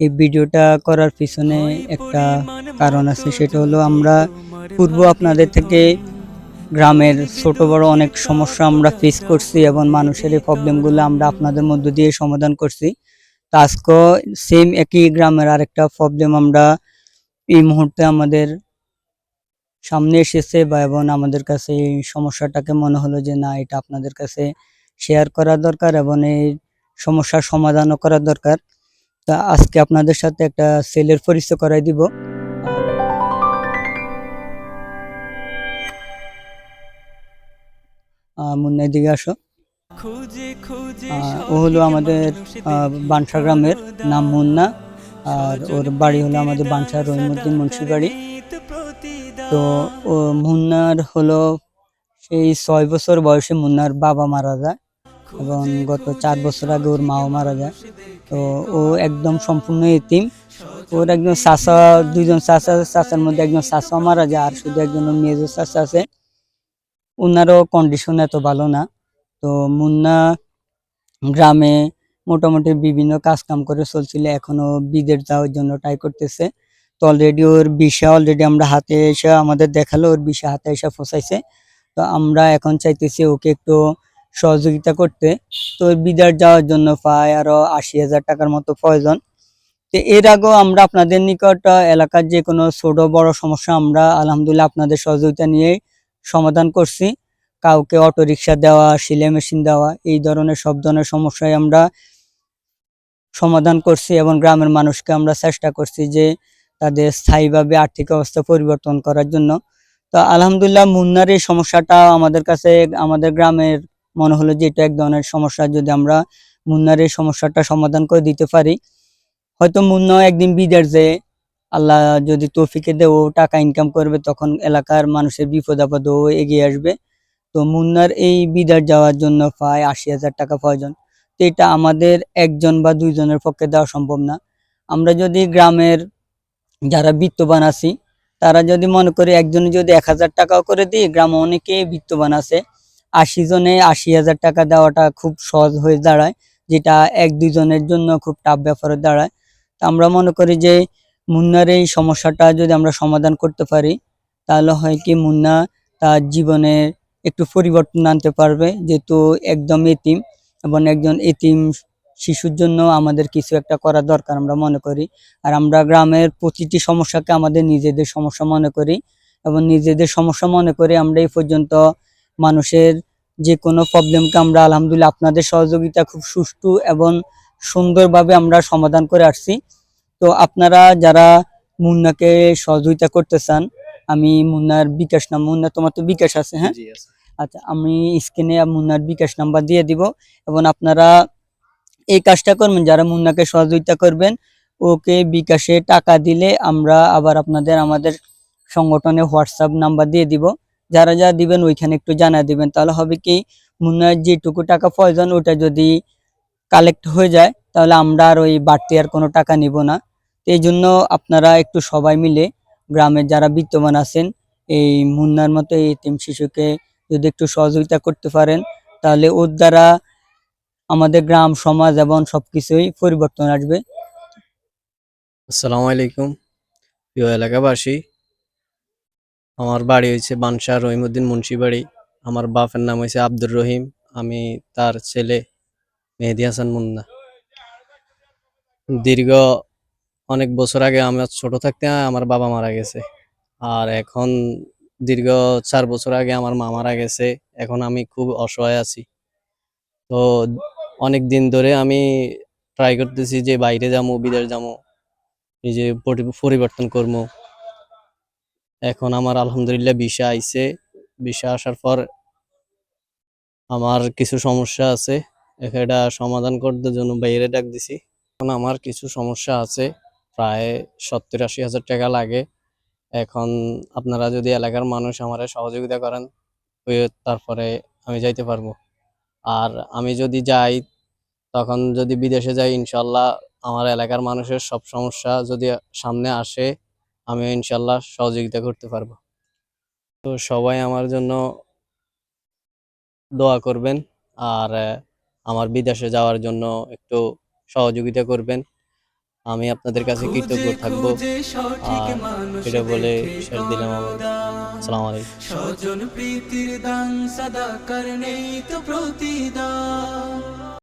এই ভিডিওটা করার পিছনে একটা কারণ আছে। সেটা হলো আমরা পূর্ব আপনাদের থেকে গ্রামের ছোট বড় অনেক সমস্যা আমরা ফেস করছি এবং মানুষের এই প্রবলেমগুলো আমরা আপনাদের মধ্য দিয়ে সমাধান করছি। তো সেম একই গ্রামের আরেকটা প্রবলেম আমরা এই মুহূর্তে আমাদের সামনে এসেছে বা এবং আমাদের কাছে এই সমস্যাটাকে মনে হলো যে না, এটা আপনাদের কাছে শেয়ার করা দরকার এবং এই সমস্যার সমাধানও করা দরকার। তা আজকে আপনাদের সাথে একটা সেলের পরিচয় করাই দিব। মুন্না দিকে আসো। ও হলো আমাদের বানসা গ্রামের নাম মুন্না। আর ওর বাড়ি হলো আমাদের বানসা রহিমুদ্দিন মুন্সি বাড়ি। তো ও মুন্নার হলো সেই ছয় বছর বয়সে মুন্নার বাবা মারা যায় এবং গত চার বছর আগে ওর মাও মারা যায়। তো ও একদম সম্পূর্ণ এতিম। ওর একজন চাচা, দুইজন চাচা, চাচার মধ্যে একজন চাচা মারা যায়, আর শুধু একজন মেজো চাচা আছে। ওনারও কন্ডিশন এত ভালো না। তো মুন্না গ্রামে মোটামুটি বিভিন্ন কাজ কাম করে চলছিল, এখনও বিদেশ যাওয়ার জন্য ট্রাই করতেছে। তো অলরেডি ওর বিষা অলরেডি আমরা হাতে এসে আমাদের দেখাল, ওর বিষা হাতে এসে ফসাইছে। তো আমরা এখন চাইতেছি ওকে একটু সহযোগিতা করতে। তো বিদেশ যাওয়ার জন্য প্রায় আরও আশি হাজার টাকার মতো প্রয়োজন। তো এর আগেও আমরা আপনাদের নিকট এলাকার যে কোনো ছোট বড় সমস্যা, আমরা আলহামদুলিল্লাহ আপনাদের সহযোগিতা নিয়ে সমাধান করছি। কাউকে অটো রিক্সা দেওয়া, সিলাই মেশিন দেওয়া, এই ধরনের সব ধরনের সমস্যায় আমরা সমাধান করছি এবং গ্রামের মানুষকে আমরা চেষ্টা করছি যে তাদের স্থায়ীভাবে আর্থিক অবস্থা পরিবর্তন করার জন্য। তো আলহামদুলিল্লাহ মুন্নার এই সমস্যাটা আমাদের কাছে, আমাদের গ্রামের মনে হলো যে এটা এক ধরনের সমস্যা। যদি আমরা মুন্নার এই সমস্যাটা সমাধান করে দিতে পারি, হয়তো মুন্না একদিন বিদেশ যে আল্লাহ যদি তৌফিকে দেও টাকা ইনকাম করবে, তখন এলাকার মানুষের বিপদ আপদ ও এগিয়ে আসবে। তো মুন্নার এই বিদার যাওয়ার জন্য প্রায় আশি হাজার টাকা প্রয়োজন। তো এটা আমাদের একজন বা দুইজনের পক্ষে দেওয়া সম্ভব না। আমরা যদি গ্রামের যারা বিত্তবান আছি, তারা যদি মনে করি একজনে যদি এক হাজার টাকাও করে দিই, গ্রামে অনেকে বিত্তবান আছে। আশি জনে আশি হাজার টাকা দেওয়াটা খুব সহজ হয়ে দাঁড়ায়, যেটা এক দুইজনের জন্য খুব টাফ ব্যাপারে দাঁড়ায়। তা আমরা মনে করি যে মুন্নার এই সমস্যাটা যদি আমরা সমাধান করতে পারি, তাহলে হয় কি মুন্না তার জীবনে একটু পরিবর্তন আনতে পারবে, যেহেতু একদম এতিম এবং একজন এতিম শিশুর জন্য আমাদের কিছু একটা করা দরকার আমরা মনে করি। আর আমরা গ্রামের প্রতিটি সমস্যাকে আমাদের নিজেদের সমস্যা মনে করি এবং নিজেদের সমস্যা মনে করে আমরা এই পর্যন্ত মানুষের যে কোনো প্রবলেমকে আমরা আলহামদুলিল্লাহ আপনাদের সহযোগিতা খুব সুষ্ঠু এবং সুন্দরভাবে আমরা সমাধান করে আসছি। তো আপনারা যারা মুন্নাকে সহযোগিতা করতে চান আমি মুন্নার বিকাশ নাম মুন্না তোমার তো বিকাশ আছে হ্যাঁ? আচ্ছা আমি স্ক্রিনে মুন্নার বিকাশ নাম্বার দিয়ে দিব এবং আপনারা এই কাজটা করবেন যারা মুন্নাকে সহযোগিতা করবেন ওকে বিকাশে টাকা দিলে আমরা আবার আপনাদের আমাদের সংগঠনে হোয়াটসঅ্যাপ নাম্বার দিয়ে দিব। যারা যা দিবেন ওইখানে একটু জানা দিবেন। তাহলে হবে কি মুন্নার যেটুকু টাকা প্রয়োজন ওটা যদি কালেক্ট হয়ে যায়, তাহলে আমরা আর ওই বাড়তি আর কোনো টাকা নিব না। এই জন্য আপনারা একটু সবাই মিলে গ্রামের যারা বিত্তমান আছেন, এই মুন্নার মতো এই এতিম শিশুকে যদি একটু সহযোগিতা করতে পারেন, তাহলে ওর দ্বারা আমাদের গ্রাম, সমাজ এবং সবকিছুই পরিবর্তন আসবে। আসসালামু আলাইকুম। প্রিয় এলাকাবাসী আমার বাড়ি হয়েছে বানসা রহিমউদ্দিন মুন্সি বাড়ি। আমার বাপের নাম হয়েছে আব্দুর রহিম। আমি তার ছেলে মেহেদি হাসান মুন্না। দীর্ঘ অনেক বছর আগে আমার ছোট থাকতে আমার বাবা মারা গেছে। আর এখন দীর্ঘ চার বছর আগে আমার মা মারা গেছে। এখন আমি খুব অসহায় আছি। তো অনেক দিন ধরে আমি ট্রাই করতেছি যে বাইরে যাব বিদেশ যাব নিজে পরিবর্তন করব এখন আমার আলহামদুলিল্লাহ ভিসা আইছে। ভিসা আসার পর আমার কিছু সমস্যা আছে। এটা সমাধান করতে জন্য বাইরে ডাক দিছি। এখন আমার কিছু সমস্যা আছে। প্রায় সত্তর আশি হাজার টাকা লাগে। এখন আপনারা যদি এলাকার মানুষ আমার সহযোগিতা করেন তারপরে আমি যাইতে পারব। আর আমি যদি যাই, তখন যদি বিদেশে যাই ইনশাল্লাহ আমার এলাকার মানুষের সব সমস্যা যদি সামনে আসে আমি ইনশাল্লাহ সহযোগিতা করতে পারব। তো সবাই আমার জন্য দোয়া করবেন আর আমার বিদেশে যাওয়ার জন্য একটু সহযোগিতা করবেন। আমি আপনাদের কাছে কৃতজ্ঞ থাকব আর এটা বলে শেষ দিলাম আসসালামু আলাইকুম। স্বজন প্রীতির দান সদা করণে তো প্রতিদান।